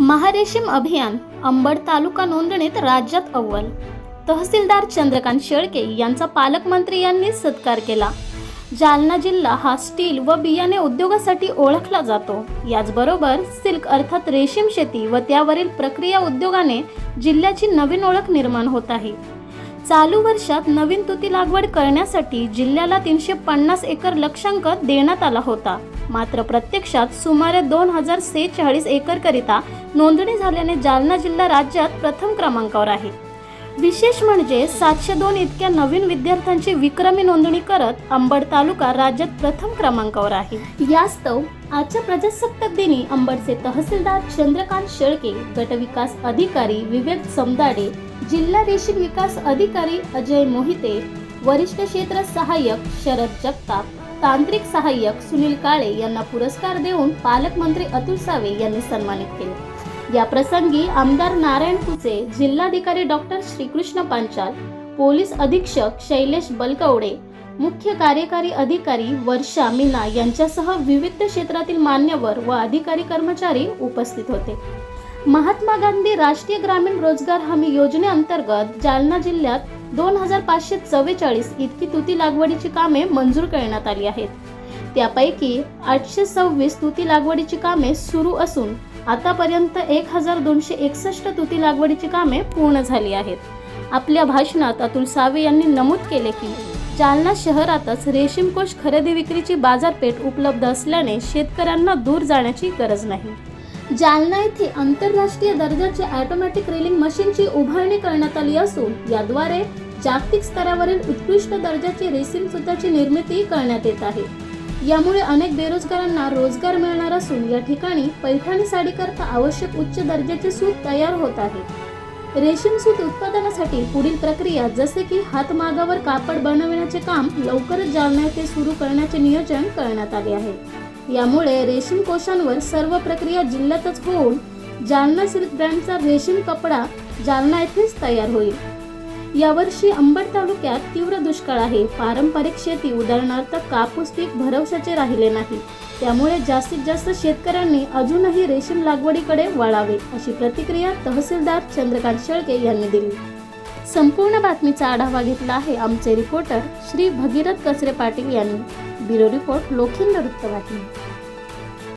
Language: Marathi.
महारेशीम अभियान अंबड तालुका नोंदणीत राज्यात अव्वल. तहसीलदार चंद्रकांत शेळके यांचा पालकमंत्री यांनी सत्कार केला. जालना जिल्हा हा स्टील व बियाणे उद्योगासाठी ओळखला जातो. याचबरोबर सिल्क अर्थात रेशीम शेती व त्यावरील प्रक्रिया उद्योगाने जिल्ह्याची नवीन ओळख निर्माण होत आहे. चालू वर्षात नवीन तुती लागवड करण्यासाठी जिल्ह्याला तीनशे पन्नास एकर लक्षांक देण्यात आला होता. मात्र प्रत्यक्षात सुमारे दोन हजार सेहेचाळीस एकरकरिता नोंदणी झाल्याने जालना जिल्हा राज्यात प्रथम क्रमांकावर आहे. विशेष म्हणजे सातशे दोन इतक्या नवीन विद्यार्थ्यांची विक्रमी नोंदणी करत अंबड तालुका राज्यात प्रथम क्रमांकावर आहे. यास्तव आजच्या प्रजासत्ताक दिनी अंबडचे तहसीलदार चंद्रकांत शेळके गटविकास अधिकारी विवेक समदाडे जिल्हा रेशीम विकास अधिकारी अजय मोहिते वरिष्ठ क्षेत्र सहाय्यक शरद जगताप तांत्रिक सहाय्यक सुनील काळे यांना पुरस्कार देऊन पालकमंत्री अतुल सावे यांनी सन्मानित केले. या प्रसंगी आमदार नारायण कुचे जिल्हाधिकारी डॉक्टर श्रीकृष्ण पांचाल पोलीस अधीक्षक शैलेश बलकवडे मुख्य कार्यकारी अधिकारी वर्षा मीना यांच्यासह विविध क्षेत्रातील मान्यवर व अधिकारी कर्मचारी उपस्थित होते. महात्मा गांधी राष्ट्रीय ग्रामीण रोजगार हमी योजनेअंतर्गत जालना जिल्ह्यात दोन हजार पाचशे चव्वेचाळीस इतकी तुती लागवडीची कामे मंजूर करण्यात आली आहेत. त्यापैकी आठशे सव्वीस तुती लागवडीची कामे सुरू असून आतापर्यंत एक हजार दोनशे एकसष्ट तुती लागवडीची कामे पूर्ण झाली आहेत. आपल्या भाषणात अतुल सावे यांनी नमूद केले की जालना शहरातच रेशीमकोष खरेदी विक्रीची बाजारपेठ उपलब्ध असल्याने शेतकऱ्यांना दूर जाण्याची गरज नाही. जालना येथे आंतरराष्ट्रीय दर्जाचे ऑटोमॅटिक रेलिंग मशीनची उभारणी करण्यात आली असून याद्वारे जागतिक स्तरावरील उत्कृष्ट दर्जाची रेसिंग सुताची निर्मिती करण्यात येत आहे. यामुळे अनेक बेरोजगारांना रोजगार मिळणार असून या ठिकाणी पैठणी साडीकरता आवश्यक उच्च दर्जाचे सूत तयार होत आहे. रेशीम सूत उत्पादनासाठी पुढील प्रक्रिया जसे की हातमागावर कापड बनविण्याचे काम लवकरच जालना येथे सुरू करण्याचे नियोजन करण्यात आले आहे. यामुळे रेशीम कोशांवर सर्व प्रक्रिया जिल्ह्यातच होऊन जालना सिल्क ब्रँडचा रेशीम कपडा जालना येथेच तयार होईल. यावर्षी अंबड तालुक्यात तीव्र दुष्काळ आहे. पारंपरिक शेती उदाहरणार्थ कापूस पीक भरवशाचे राहिले नाही. त्यामुळे जास्तीत जास्त शेतकऱ्यांनी अजूनही रेशीम लागवडीकडे वळावे अशी प्रतिक्रिया तहसीलदार चंद्रकांत शेळके यांनी दिली. संपूर्ण बातमीचा आढावा घेतला आहे आमचे रिपोर्टर श्री भगीरथ कचरे पाटील यांनी. Bureau report Lakhindar উত্তমাটি